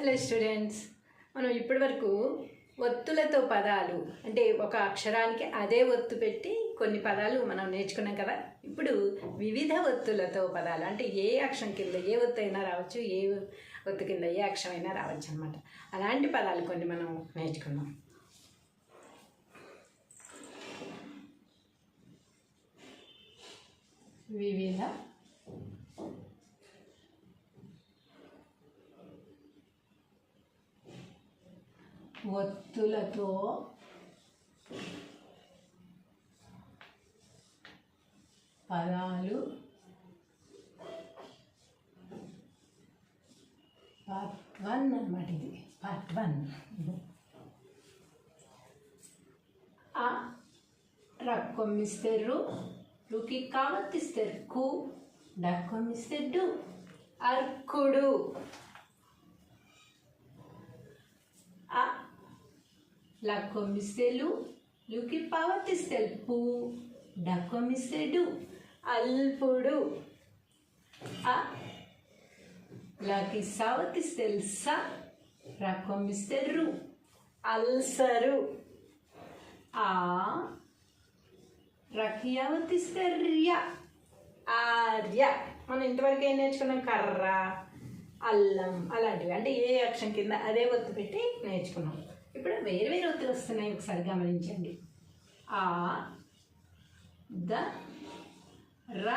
Hello students మనం ఇప్పటివరకు ఒత్తులతో పదాలు అంటే ఒక అక్షరానికి అదే ఒత్తు పెట్టి కొన్ని పదాలు మనం నేర్చుకున్నాం కదా. ఇప్పుడు వివిధ ఒత్తులతో పదాలు అంటే ఏ అక్షరం కింద ఏ ఒత్తు అయినా రావచ్చు ఏ ఒత్తు కింద ఏ అక్షరం అయినా రావచ్చు అనమాట అలాంటి పదాలు కొన్ని మనం నేర్చుకున్నాం వివిధ ఒత్తులతో పదాలు పార్ట్ వన్ అనమాట ఇది. Part one. ఆ రక్కొమ్మిస్తే రుకి కావత్తిస్తారు కు డక్కొమ్మిస్తే అర్కుడు. లక్కొమ్మిస్తే లు లుకి పావతిస్తే పు డక్కొమ్మిస్తే డు అల్పుడు. ఆ లకి సావతిస్తే స రక్కొమ్మిస్తే రు అల్సరు. ఆ రకియావతిస్తే ర్య ఆర్య. మనం ఇంతవరకు ఏం నేర్చుకున్నాం? కర్ర అల్లం అలాంటివి. అంటే ఏ అక్షరం కింద అదే ఒత్తు పెట్టి నేర్చుకున్నాం. ఇప్పుడు వేరు వేరు ఒత్తులు వస్తున్నాయి. ఒకసారి గమనించండి. ఆ ద ర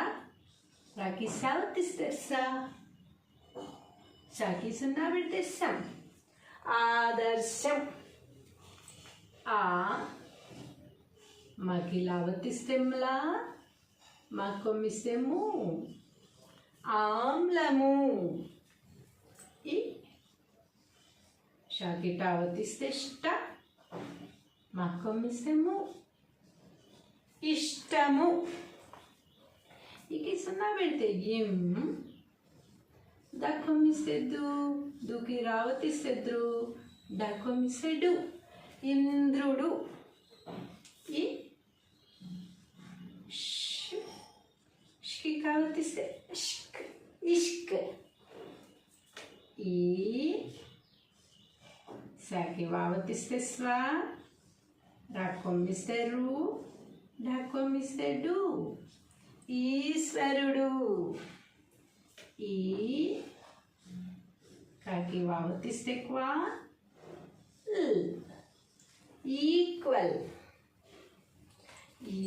రకి సావతిస్తే స. సకి సున్నా పెడితే సం ఆదర్శం. ఆ మాకి లావతిస్తెంలా మా మకొమ్మిస్తెము ఆమ్లము. ఈ שהגטאות ist esta, מקום istemu, istemu. Iki ಸುಣ್ಣ ದಕ್ಕೊಮ್ಮಿಸಿದ್ದು ದುಗಿ ರಾವತಿಸಿದ್ರು ಡಕೊಮ್ಮಿಸೆಡು ಇಂದ್ರುಡು ಈ ಶಿಕಾವತಿಸೆ ಇಷ್ಕ್ ಇಷ್ಕ್. ಈ ష్ కావతిస్తే ఇష్క్ ఇష్క్ ఈ శాకి వావతిస్తే స్వ రాకొమ్మిస్తే రు డాకొమ్మిస్తే డు ఈశ్వరుడు ఈ కాకి వావతిస్తే క్వా ఈక్వల్ ఈ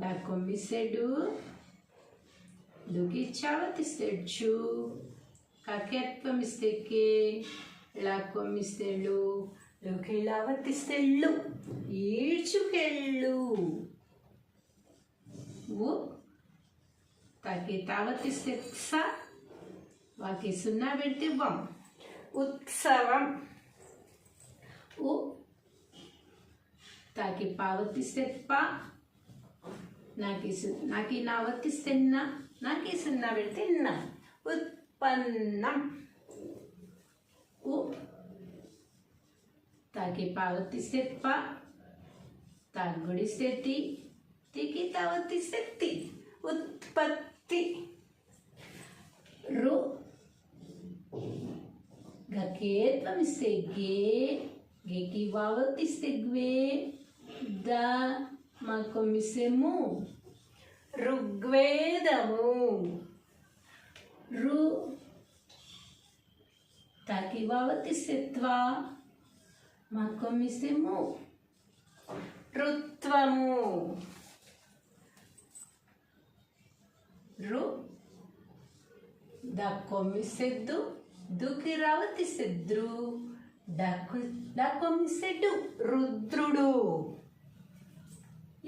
డకొమ్మిసెడు దుకిచ్చావతిస్తెడ్చు కకెత్వమిస్తే కే లాక్కొమ్మిస్తెళ్ళు లుకిలావతిస్తెళ్ళు ఈడ్చుకెళ్ళు. ఉ తకి తావతిస్తే స వాకి సున్నా పెడితే వం ఉత్సవం. ఉ తాకి పావతిస్తే ప నాకి నాకి నా వర్తిస్తే నా నాకి సున్నా పెడితే నా. ఉత్ ఉత్పన్నం ఉ తాకి పావతిస్తే ప తాగుడిస్తే తి తికి తావతిస్తే తి ఉత్పత్తి రు గకేత్వమిస్తే గే గేకి వావతిస్తే గ్వే ద మాకొమ్మిసేము ఋగ్వేదము రు తాకి వావతిస్తే త్వా మాకొమ్మిసేము రుత్వము. రు దక్కొమ్మిసెద్దు దుకి రావతిసెద్రు డక్కు డక్కొమ్మిసెడ్డు రుద్రుడు.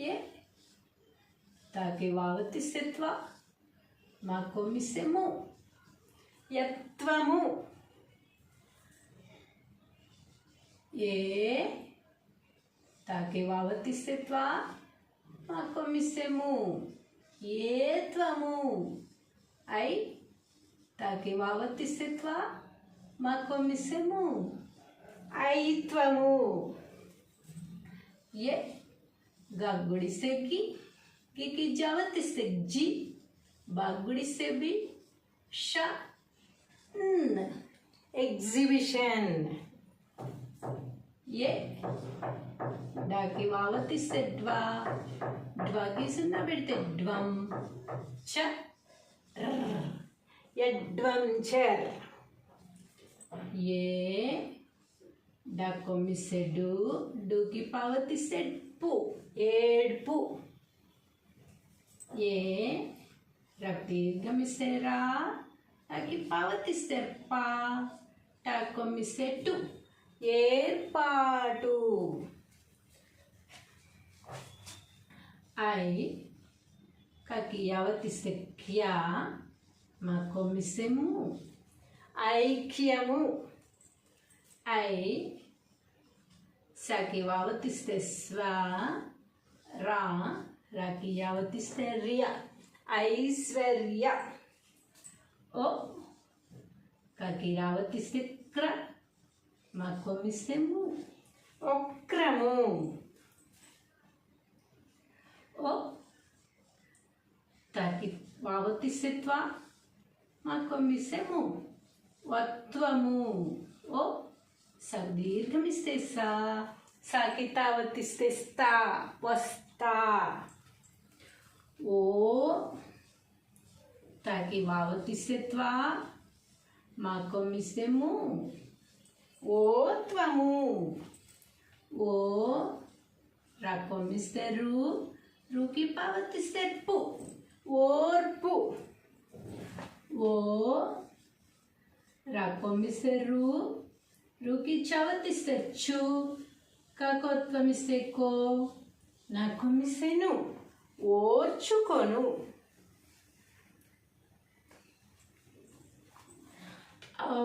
ఏ? తాకి వావతిసెత్వ మా కొమ్మిసెము యత్వము ఏ తాకి వావతిసెత్వ మా కొమ్మిసెము ఏత్వము ఐ తాకి వావతిసెత్వ మా కొమ్మిసెము ఐత్వము ఏ గగ్గుడిస్తే ఎగ్జిబిషన్ ఏ డాకి వావతిస్తే డ్వా డ్వాకి సున్నా పెడితే డ్వం చ ర్ర్. ఎడ్వంచర్ ఏ డాకొమ్మిస్తే డూకి పావతి సెడ్పు ఏడ్పు ఏ రక్తీర్ఘమిస్తే టాకి పావతిస్తే పా టాకొమ్మిస్తే సెట్టు ఏర్పాటు. ఐ కకి యావతిస్తే క్యా మా కొమ్మిసెము ఐక్యము. ఐ సకి వావతిస్తే స్వ రా రాకి యావతిస్తే రియ. ఐశ్వర్య. ఓ కకి రావతిస్తే క్ర మా కొమ్మిస్తే ము ఒక్రము. ఓ తాకి వావతిస్తే త్వ మా కొమ్మిస్తే ము వత్వము. ఓ సదీర్ఘమిస్తే సా సాకి తావతిస్తే స్థా వస్తా. ఓ తాకి వావతిస్తే త్వా మా కొమ్మిస్తే ము ఓత్వము ఓ రా కొమ్మిస్తే రు రుకి పావతిస్తే పు ఓర్పు ఓ రా కొమ్మిస్తే రు రుకి చవతిస్తే చు కాకోత్వమిస్తే కో నా కొమ్మిస్తేను ఓర్చుకొను ఔ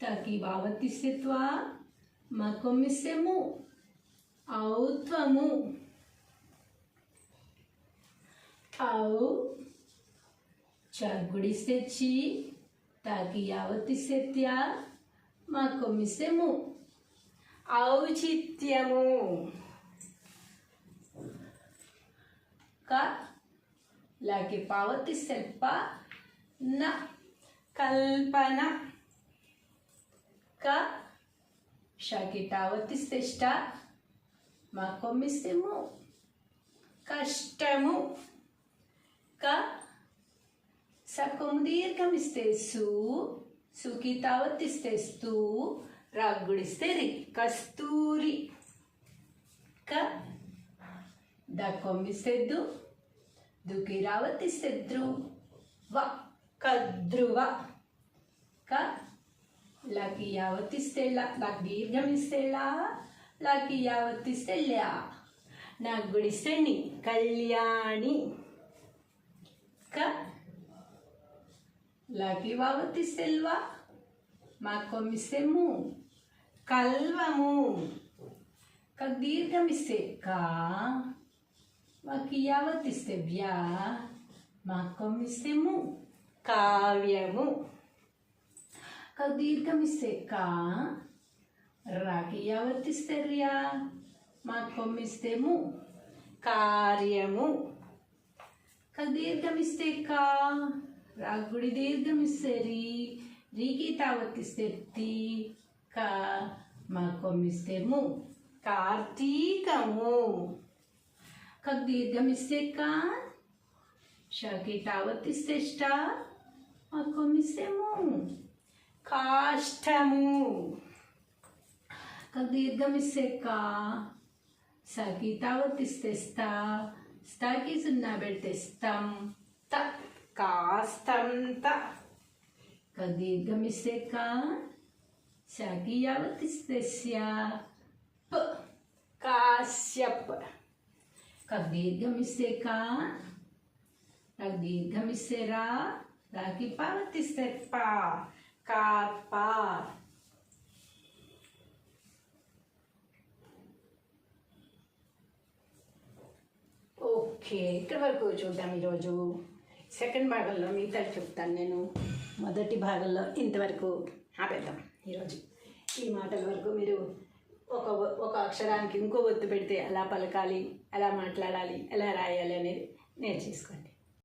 తాకి వావతిస్తే త్వా మా కొమ్మిస్తే ము ఔత్వము ఔ చర్గుడిస్తే చి తాకి యావతిస్తే త్యా మా కొమ్మిస్తే ము ఔచిత్యము క లాకి పావతిస్తే ప న కల్పన క షాకి టావతిస్తే ష్ట మా కొమ్మిస్తే ము కష్టము క సకొము దీర్ఘమిస్తే సు సుకి తావతిస్తే స్తూ రాగ్గుడిస్తే రి కస్తూరి క కద్రువ. క లాకి యావతిస్తే లా లాకి దీర్ఘమిస్తే లా లాకి యావతిస్తే ల్యా నాకు గుడిస్తే ని కళ్యాణి. క లాకి వావతిస్తే ల్వా మా కొమ్మిస్తే ము కల్వము క దీర్ఘమిస్తే కా మాకి యావతిస్తే వ్యా మా కొమ్మిస్తే ము కావ్యము. కదీర్ఘమిస్తే దీర్ఘమిస్తే కా రాకి యావర్తిస్తే రియా మా కొమ్మిస్తే ము కార్యము. కదీర్ఘమిస్తే దీర్ఘమిస్తే కా రాగుడి దీర్ఘమిస్తే రీ రీకి తావతిస్తే తి క మా కొమ్మిస్తే ము. కార్తీకము. క దీర్ఘమిస్తే కా షకి తావర్తిస్తే ష్ట మా కొమ్మిస్తే ము కాష్టము క దీర్ఘమిస్తే కా సకి తావతిస్తే స్థా స్థాకి సున్నా పెడితే స్తం త కాస్తంత క దీర్ఘమిస్తే కా సకి యావతిస్తే స్యా ప కాశ్యప్ క దీర్ఘమిస్తే కా దానికి దీర్ఘమిస్తే రా పా కా పా ఓకే ఇక్కడ వరకు చూద్దాం ఈరోజు సెకండ్ భాగంలో మిగతా చెప్తాను నేను మొదటి భాగంలో ఇంతవరకు ఆపేద్దాం ఈరోజు ఈ మాటల వరకు మీరు ఒక ఒక అక్షరానికి ఇంకో ఒత్తు పెడితే ఎలా పలకాలి ఎలా మాట్లాడాలి ఎలా రాయాలి అనేది నేర్చేసుకోండి